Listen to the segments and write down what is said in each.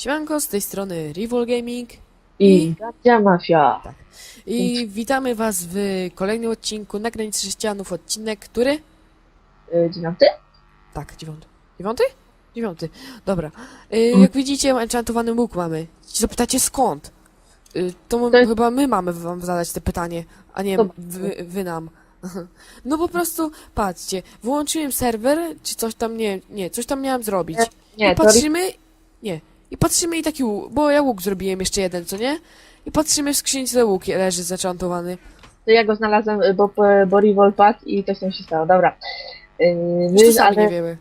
Siemanko, z tej strony Rivol Gaming I Gadzia Mafia. i witamy was w kolejnym odcinku na granicy sześcianów, odcinek, który? Y, Dziewiąty? Tak, dziewiąty. Dziewiąty? Dziewiąty. Dobra. Y, jak widzicie, enchantowany łuk mamy. Zapytacie skąd? Y, to, m- To jest- chyba my mamy wam zadać te pytanie, a nie Dobra. wy, wy nam. No po prostu, patrzcie, wyłączyłem serwer, czy coś tam, nie, nie, coś tam miałem zrobić. Nie, I to, patrzymy, nie, i patrzymy i taki łuk, bo ja łuk zrobiłem jeszcze jeden, co nie? I patrzymy w skrzynce łuk leży zaczantowany. to ja go znalazłem, y, bo, bo Revol padł i coś tam się stało. Dobra. Y, Jeszcze My, sami nie ale, wiemy.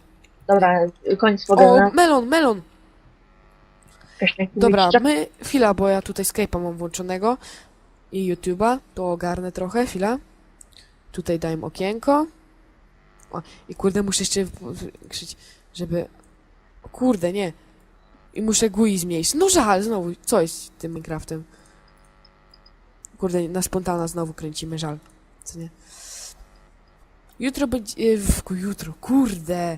dobra, y, koniec O, podania. melon, melon! Kaśniak Dobra, my, chwila, bo ja tutaj Skype'a mam włączonego i YouTube'a, to ogarnę trochę, chwila. Tutaj dałem okienko. O, i kurde, muszę jeszcze krzyczeć, żeby... O, kurde, nie. I muszę GUI zmniejszyć. No żal, znowu, co jest z tym Minecraftem? Kurde, na spontana znowu kręcimy, żal. Co nie? Jutro będzie... e, w- Jutro, kurde.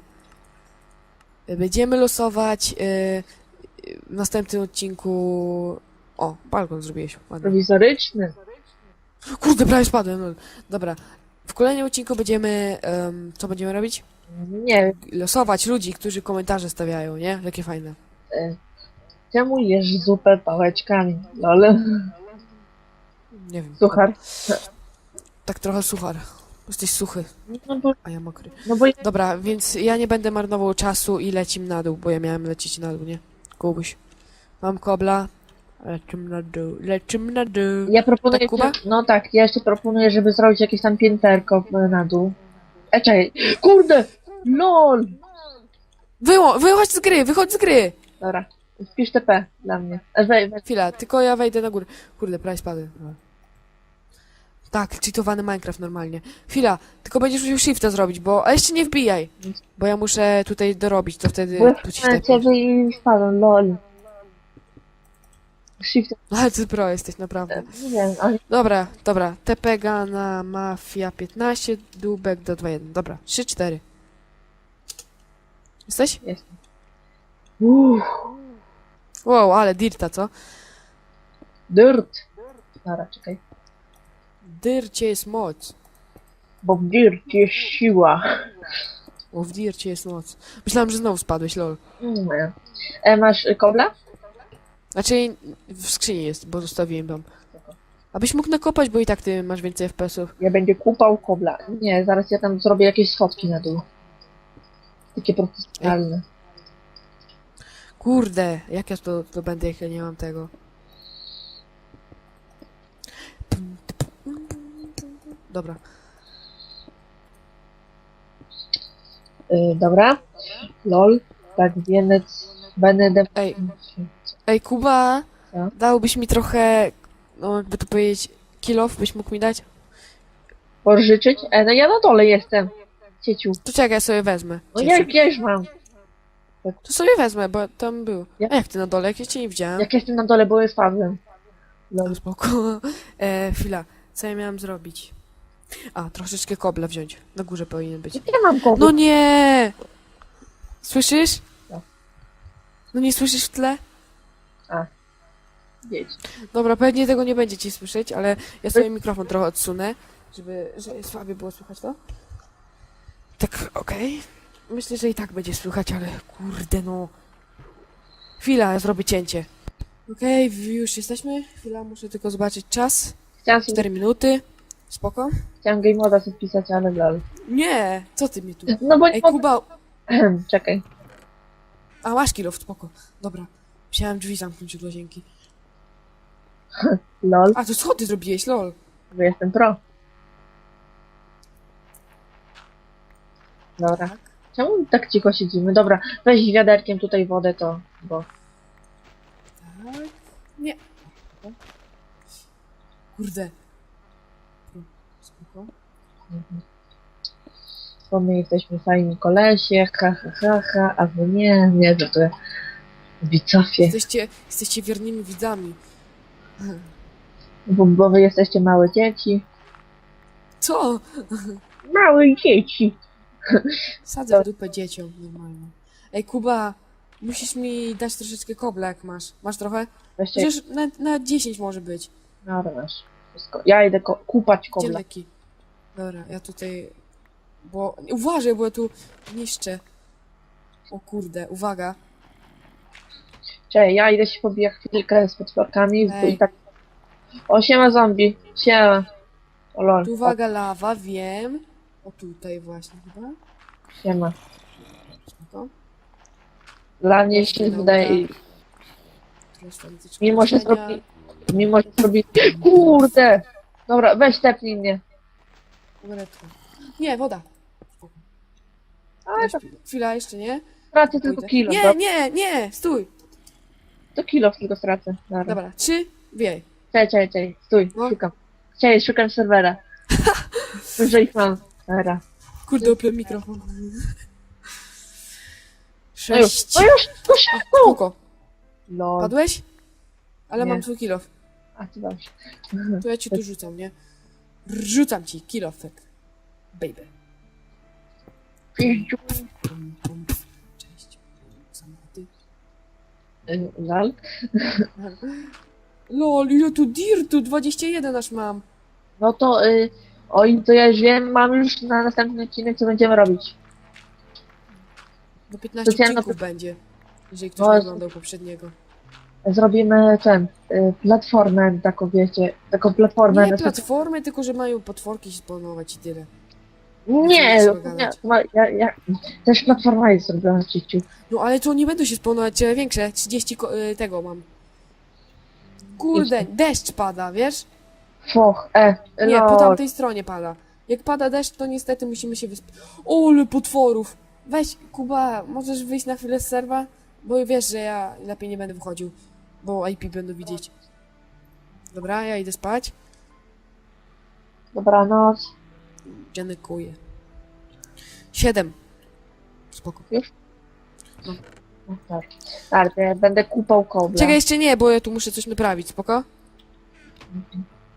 Będziemy losować... e, w następnym odcinku... O, balkon zrobiłeś. Ładnie. Prowizoryczny. Kurde, prawie spadłem. No. Dobra. W kolejnym odcinku będziemy... em, co będziemy robić? Nie, Losować ludzi, którzy komentarze stawiają, nie? Jakie fajne. Y, czemu jesz zupę pałeczkami? Lol. Nie wiem. Suchar. Tak trochę suchar. Jesteś suchy, No bo, a ja mokry. no bo ja, Dobra, więc ja nie będę marnował czasu i lecim na dół, bo ja miałem lecieć na dół, nie? Kubuś. Mam kobla. Lecim na dół, lecim na dół. ja proponuję, Tak, Kuba? no tak, ja jeszcze proponuję, żeby zrobić jakieś tam pięterko na dół. E, czekaj. Kurde! LOL! Wyło, wychodź z gry, wychodź z gry! Dobra. Wpisz TP dla mnie. E, Chwila, tylko ja wejdę na górę. Kurde, prawie spadłem. Dobra. Tak, cheatowany Minecraft normalnie. Chwila, tylko będziesz musiał shifta zrobić, bo... A jeszcze nie wbijaj! Bo ja muszę tutaj dorobić, to wtedy Byłem tu ci w momencie tepnę. i spadłem, lol. Shift, Ale ty pro jesteś, naprawdę. nie wiem, ale Dobra, dobra. TPG na Mafia 15, Dubek do 2.1. Dobra, 3-4. Jesteś? jestem. Uff, Wow, ale dirta, co? dirt. Dobra, czekaj. Dyrcie jest moc. Bo w dirt jest siła. O, w dircie jest moc. Myślałem, że znowu spadłeś, lol. Mm. E, masz y, kobla? Znaczy, w skrzyni jest, bo zostawiłem tam. Abyś mógł nakopać, bo i tak ty masz więcej FPS-ów. Ja będzie kupał kobla. Nie, zaraz ja tam zrobię jakieś schodki na dół. Takie profesjonalne. Kurde, jak ja to, to będę, jak ja nie mam tego. Dobra. Y, dobra. Lol. Tak, więc będę... Ej, ej, Kuba, Co? dałbyś mi trochę, no jakby to powiedzieć, kilof byś mógł mi dać? Pożyczyć? E, no ja na dole jestem. Cieciu. To czekaj, ja sobie wezmę. No Cię jak ja już mam? To sobie wezmę, bo tam był. Ja- A jak ty na dole? Jak ja cię nie widziałem? Jak jestem na dole, bo spadłem. No Lol. spoko. E, chwila, co ja miałem zrobić? A, troszeczkę kobla wziąć. Na górze powinien być. Jak ja mam kobla? No nie! Słyszysz? Co? No nie słyszysz w tle? Jedź. Dobra, pewnie tego nie będziecie słyszeć, ale ja sobie mikrofon trochę odsunę, żeby, żeby słabiej było słychać to. Tak, okej. Myślę, że i tak będzie słychać, ale kurde no. Chwila, zrobię cięcie. Okej, już jesteśmy. Chwila, muszę tylko zobaczyć czas. Chciałam, sobie, 4 minuty. Spoko? chciałam game moda sobie wpisać, ale lol. Nie! Co ty mi tu? No bo nie Ej, mogę... Kuba! Czekaj. A, masz kilo, spoko. Dobra. Musiałem drzwi zamknąć od łazienki. Lol, A, to co ty zrobiłeś, lol? bo jestem pro. Dobra. Tak. Czemu tak cicho siedzimy? Dobra, weź wiaderkiem tutaj wodę, to... Bo... Tak. Nie. Kurde. Spoko. Mhm. Bo my jesteśmy fajni kolesie, ha, ha, ha, ha, a wy nie, nie, że to widzowie. Jesteście, jesteście wiernymi widzami. Bo, bo wy jesteście małe dzieci. Co? Małe dzieci! Sadzę w dupę dzieciom normalnie. Ej, Kuba, Musisz mi dać troszeczkę kobla, jak masz. Masz trochę? Weźcie, Przecież na, na 10 może być. no masz. Wszystko. Ja idę ko- kupać Gdzie kobla. leki? Dobra, ja tutaj... Bo... Uważaj, bo ja tu niszczę. O kurde, uwaga. Cześć, ja idę się pobijać chwilkę z potworkami Ej. i tak. O, siema zombie. Siema. O lol. Tu uwaga, lawa, wiem. O tutaj właśnie chyba. Siema. Spoko. Dla mnie się Nauka. wydaje, mimo że zrobi, mimo że zrobi, kurde! Dobra, weź tepnij mnie. Nie, woda. A, Weź to chwilę. Chwila, jeszcze nie. stracę tylko Pójdę. kilo. Nie, dobra. nie, nie, stój. To kilo tylko stracę. Dobra. Dobra, trzy, dwie. Czekaj, czekaj, czekaj. Stój, No. szukam. Czekaj, szukam serwera. Może ich mam. Dobra. Kurde, opłem mikrofon. No już, Sześć. no już, no szybko! Spoko. Lol. Padłeś? Ale Nie. mam twój kilof. A ty masz. To ja ci tu rzucam, nie? Rzucam ci kilofek. Baby. Pięciu. Pum, pum. Cześć. Samochody. Y, Lol. Lol, ile tu dirtu? 21 aż mam. No to, y, oj, to ja już wiem, mam już na następny odcinek, co będziemy robić. Do 15 Specjalna- odcinków będzie. Jeżeli ktoś No, nie jest- oglądał poprzedniego. Zrobimy ten, y, platformę taką, wiecie, taką platformę. Nie na platformy, tylko że mają potworki się spawnować i tyle. Nie, Musimy nie, ma- ja, ja, też platforma jest zrobiona, cieciu. No ale to nie będą się spawnować e, większe. 30 ko- y, tego mam. Kurde, deszcz pada, wiesz? Foch, e, Nie, po lol. tamtej stronie pada. Jak pada deszcz, to niestety musimy się wysp... O, ale potworów! Weź, Kuba, możesz wyjść na chwilę z serwa? Bo wiesz, że ja lepiej nie będę wychodził, bo IP będą widzieć. Dobra, ja idę spać. Dobranoc. Dziękuję. Siedem. Spoko. No, tak. Tak, to ja będę kupał kobla. Czekaj, jeszcze nie, bo ja tu muszę coś naprawić, spoko?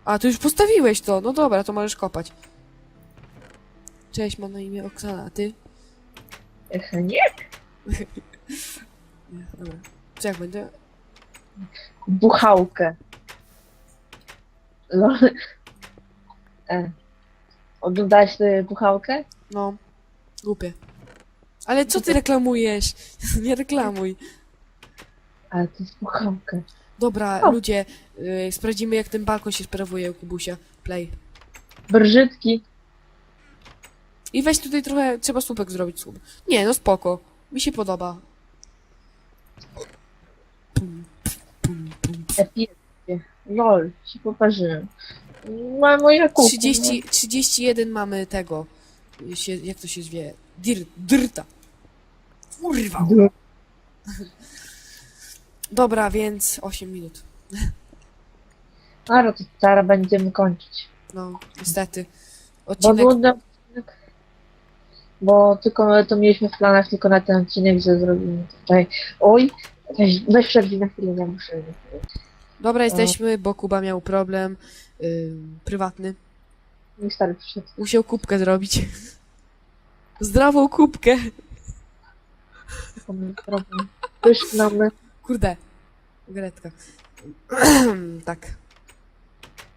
A, tu już postawiłeś to. No dobra, to możesz kopać. Cześć, mam na imię Oksana, a ty? Nie, Nie, dobra. Co jak będę? buchałkę. Lol. E. Oglądałeś tę buchałkę? No, głupie. Ale co ty reklamujesz? Nie reklamuj. Ale to jest buchałka. Dobra, O. ludzie, yy, sprawdzimy jak ten balkon się sprawuje u Kubusia. Play. Brzydki. I weź tutaj trochę, trzeba słupek zrobić słup. Nie, no spoko. Mi się podoba. Pum, pum, pum. Epickie. Lol, się poparzyłem. Ma moja kupa. 30, 31 mamy tego. Się, jak to się zwie? Dir, dirta. Kurwa. no. Dobra, więc 8 minut. Ale to zaraz będziemy kończyć. No, niestety. Bo Odcinek odcinek. Bo tylko to mieliśmy w planach tylko na ten odcinek, że zrobimy tutaj. Oj, weź, weź przerwij na chwilę, ja muszę. Dobra, jesteśmy, bo Kuba miał problem prywatny. Mój stary przyszedł. Musiał kubkę zrobić. Zdrową kubkę. Pyszną. Kurde. Gretka. tak.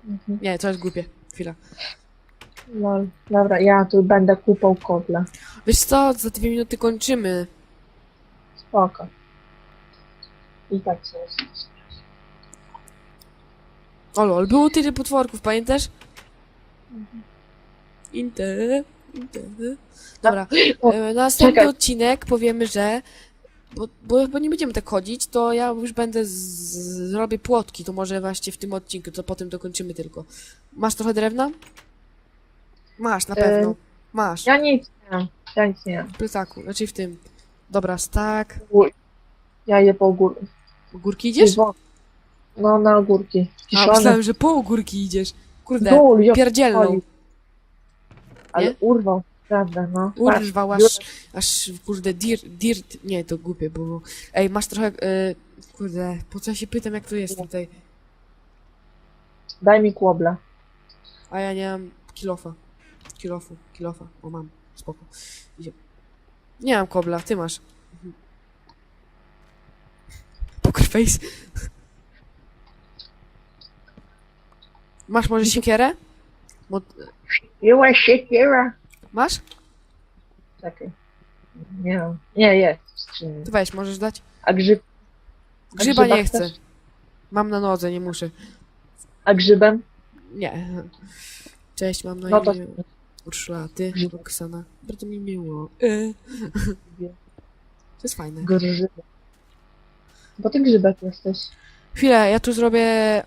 Mhm. Nie, to jest głupie. Chwila. Lol. Dobra, ja tu będę kupał kobla. Wiesz co, za dwie minuty kończymy. Spoko. I tak się jest. O lol, było tyle potworków, pamiętasz? Inter, inter. Dobra, O, e, następny czekaj. odcinek powiemy, że bo, bo, bo nie będziemy tak chodzić, to ja już będę z, zrobię płotki, to może właśnie w tym odcinku, to potem dokończymy tylko. Masz trochę drewna? Masz, na E, pewno. Masz. Ja nic nie mam. Ja nic nie mam. W plecaku, znaczy w tym. Dobra, stak. Uj. Ja idę po ogórki. Górki idziesz? No, na ogórki. A, Kiszone. myślałem, że po górki idziesz. Kurde, ja pierdzielną. Ale Nie? urwał. Prawda, no. Urwał Patrz, aż, aż kurde, dirt, dirt, nie, to głupie było. Ej, masz trochę, e, kurde, po co ja się pytam, jak to jest tutaj? Daj mi kłobla. A ja nie mam kilofa. Kilofu, kilofa, o mam, spoko. Idzie. Nie mam kobla, ty masz. Mhm. Pokerface. Masz może siekierę? Bo... Jęła siekiera. Masz? Czekaj. Nie mam. Nie, jest w skrzyni. To weź, możesz dać. A grzyb... A Grzyba grzyba nie chcę. chcesz? Mam na nodze, nie muszę. A grzybem? Nie. Cześć, mam na No to... imię Urszula, ty, Grzyb. Oksana. Bardzo mi miło. To jest fajne. Grzyb. Bo ty grzybek jesteś. Chwilę, ja tu zrobię...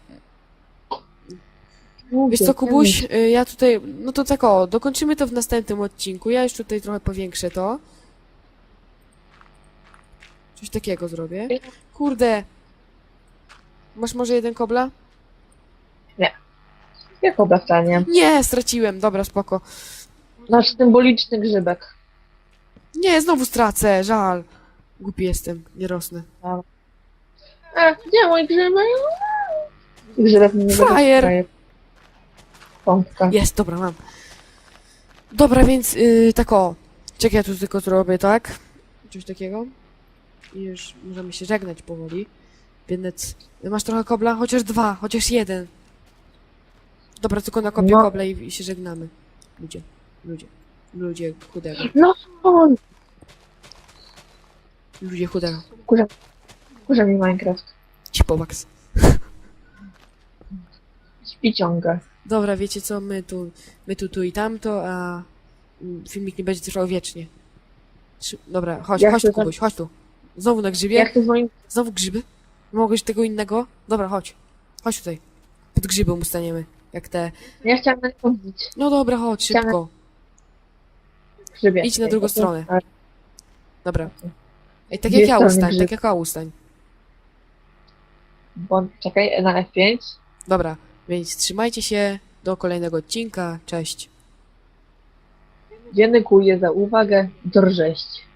Wiesz co, Kubuś, nie y, ja tutaj... No to tak o, dokończymy to w następnym odcinku. Ja już tutaj trochę powiększę to. Coś takiego zrobię. Kurde. Masz może jeden kobla? mów. Jak obracanie? Nie, straciłem. Dobra, spoko. Nasz symboliczny grzybek. Nie, znowu stracę, żal. Głupi jestem, nie rosnę. E, gdzie mój grzybek? Grzybek mi nie Frajer. Pompka. Jest, dobra, mam. Dobra, więc yy, tak o. Czekaj, ja tu tylko zrobię, tak? Coś takiego. I już możemy się żegnać powoli. Więc masz trochę kobla? Chociaż dwa, chociaż jeden. Dobra, tylko na kopię No. kobla i, i się żegnamy. Ludzie, ludzie, ludzie chudego, No, on. ludzie chudego. Kurza, kurza mi Minecraft. Cipowaks. Śpi. Dobra, wiecie co, my tu, my tu, tu i tamto, a mm, filmik nie będzie trwał wiecznie. Dobra, chodź, Ja chodź chcę tu, tak- Kubuś, chodź tu. Znowu na grzybie? Jak z moim... Znowu grzyby? Mogłeś tego innego? Dobra, chodź. Chodź tutaj. Pod grzybem ustaniemy. Jak te... Ja chciałam na nie chodzić. No dobra, chodź, Chciałem- szybko. Grzybie. Idź na drugą stronę. Dobra. Ej, tak Dwie jak ja strony ustań, grzyb. tak jak ja ustań. Bo, czekaj, na F5. Dobra, więc trzymajcie się. Do kolejnego odcinka. Cześć. Dziękuję za uwagę. Drżeść.